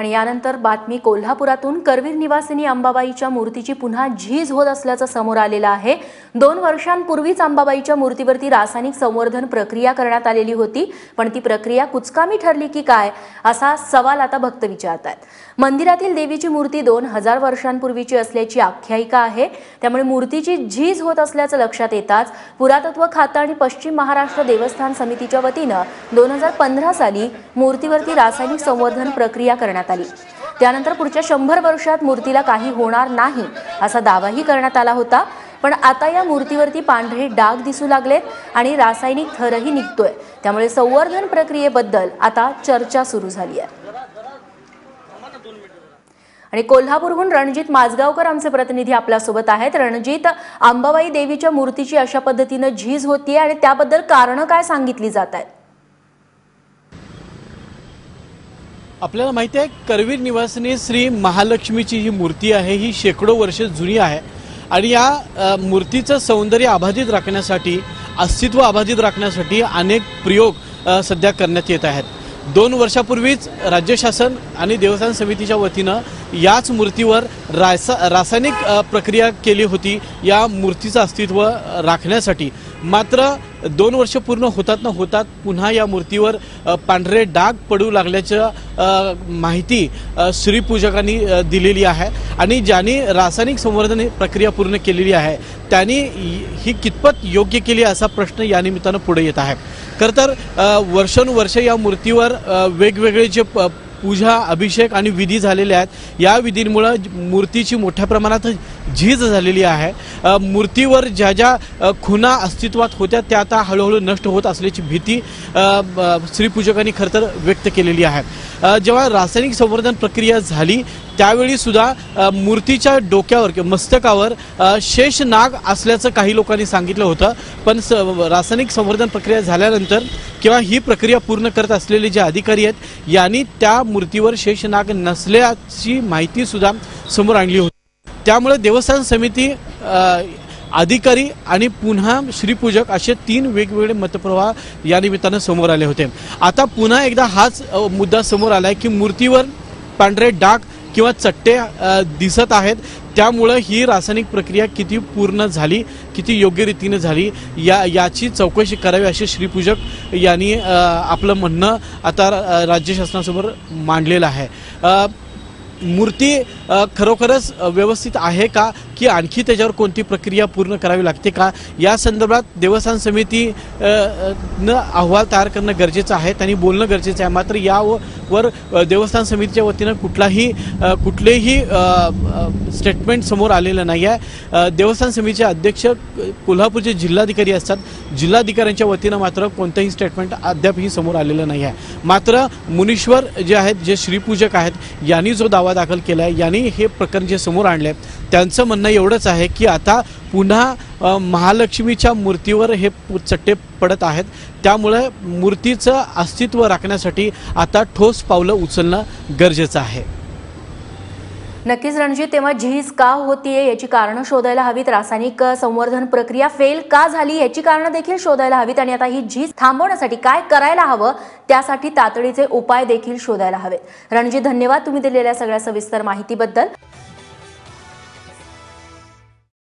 आणि यानंतर बातमी कोल्हापुरातून करवीर निवासिनी अंबाबाईच्या मूर्तीची पुन्हा झीज होत असल्याचं समोर आलेलं आहे. दोन वर्षांपूर्वीच अंबाबाईच्या मूर्तीवरती रासायनिक संवर्धन प्रक्रिया करण्यात आलेली होती पण ती प्रक्रिया कुचकामी ठरली की काय असा सवाल आता भक्त विचारतात मंदिरातील देवीची मूर्ती दोन हजार वर्षांपूर्वीची असल्याची आख्यायिका आहे. त्यामुळे मूर्तीची झीज होत असल्याचं लक्षात येताच पुरातत्व खातं आणि पश्चिम महाराष्ट्र देवस्थान समितीच्या वतीनं दोन हजार पंधरा साली मूर्तीवरती रासायनिक संवर्धन प्रक्रिया करण्यात आली. त्यानंतर पुढच्या शंभर वर्षात मूर्तीला काही होणार नाही असा दावाही करण्यात आला होता. पण आता या मूर्तीवरती पांढरे डाग दिसू लागलेत आणि रासायनिक थरही निघतोय. त्यामुळे संवर्धन प्रक्रियेबद्दल आता चर्चा सुरू झाली आहे. आणि कोल्हापूरहून रणजित माजगावकर आमचे प्रतिनिधी आपल्यासोबत आहेत. रणजित अंबाबाई देवीच्या मूर्तीची अशा पद्धतीनं झीज होतीये आणि त्याबद्दल कारणं काय सांगितली जात आहेत? आपल्याला माहिती आहे करवीर निवासिनी श्री महालक्ष्मीची जी मूर्ती आहे. ही शेकडो वर्ष जुनी आहे. आणि या मूर्तीचं सौंदर्य अबाधित राखण्यासाठी अस्तित्व अबाधित राखण्यासाठी अनेक प्रयोग सध्या करण्यात येत आहेत. दोन वर्षापूर्वीच राज्य शासन आणि देवस्थान समितीच्या वतीनं याच मूर्तीवर रासा रासायनिक प्रक्रिया केली होती. या मूर्तीचं अस्तित्व राखण्यासाठी. मात्र दोन वर्ष पूर्ण होतात न होतात पुन्हा या मूर्तीवर पांढरे डाग पडू लागल्याचं माहिती श्रीपूजकांनी दिलेली आहे. आणि ज्यांनी रासायनिक संवर्धन प्रक्रिया पूर्ण केलेली आहे त्यांनी ही कितपत योग्य केली असा प्रश्न या निमित्तानं पुढे येत आहे. खरं तर वर्षानुवर्षे वर्षानुवर्ष या मूर्तीवर वेगवेगळे जे प- पूजा अभिषेक आणि विधी झालेले आहेत. या विधींमुळं मूर्तीची मोठ्या प्रमाणात झीज झालेली आहे. मूर्तीवर ज्या ज्या खुना अस्तित्वात होत्या त्या आता हळूहळू नष्ट होत असल्याची भीती श्रीपूजकांनी खरं तर व्यक्त केलेली आहे. जेव्हा रासायनिक संवर्धन प्रक्रिया झाली त्यावेळी सुद्धा मूर्तीच्या डोक्यावर किंवा मस्तकावर शेष नाग असल्याचं काही लोकांनी सांगितलं होतं. पण स रासायनिक संवर्धन प्रक्रिया झाल्यानंतर किंवा ही प्रक्रिया पूर्ण करत असलेले जे अधिकारी आहेत यांनी त्या मूर्तीवर शेष नाग नसल्याची माहितीसुद्धा समोर आणली होती. त्यामुळे देवस्थान समिती अधिकारी आणि पुन्हा श्रीपूजक असे तीन वेगवेगळे मतप्रवाह या निमित्तानं समोर आले होते. आता पुन्हा एकदा हाच मुद्दा समोर आला आहे की मूर्तीवर पांढरे डाग किंवा चट्टे दिसत आहेत. त्यामुळं ही रासायनिक प्रक्रिया किती पूर्ण झाली किती योग्य रीतीने झाली या याची चौकशी करावी असे श्रीपूजक यांनी आपलं म्हणणं आता राज्य शासनासमोर मांडलेलं आहे. मूर्ती खरोखरच व्यवस्थित आहे का? की आणखी त्याच्यावर कोणती प्रक्रिया पूर्ण करावी लागते का? या संदर्भात देवस्थान समिती न अहवाल तयार करणं गरजेचं आहे. त्यांनी बोलणं गरजेचं आहे. मात्र यावर देवस्थान समितीच्या वतीनं कुठलाही कुठलेही स्टेटमेंट समोर आलेलं नाही आहे. देवस्थान समितीचे अध्यक्ष कोल्हापूरचे जिल्हाधिकारी असतात. जिल्हाधिकाऱ्यांच्या वतीनं मात्र कोणतंही स्टेटमेंट अद्यापही समोर आलेलं नाही आहे. मात्र मुनीश्वर जे आहेत जे श्रीपूजक आहेत यांनी जो दावा दाखल केला आहे यांनी हे प्रकरण जे समोर आणले त्यांचं म्हणणं एवढंच आहे की आता पुन्हा महालक्ष्मीच्या मूर्तीवर हे चट्टे पडत आहेत. त्यामुळे मूर्तीचं अस्तित्व राखण्यासाठी आता ठोस पावलं उचलणं गरजेचं आहे. नक्कीच रणजित तेव्हा झीज का होतीये याची कारणं शोधायला हवीत? रासायनिक संवर्धन प्रक्रिया फेल का झाली याची कारणं देखील शोधायला हवीत आणि आता ही झीज थांबवण्यासाठी काय करायला हवं त्यासाठी तातडीचे उपाय देखील शोधायला हवेत. रणजित धन्यवाद तुम्ही दिलेल्या सगळ्या सविस्तर माहितीबद्दल.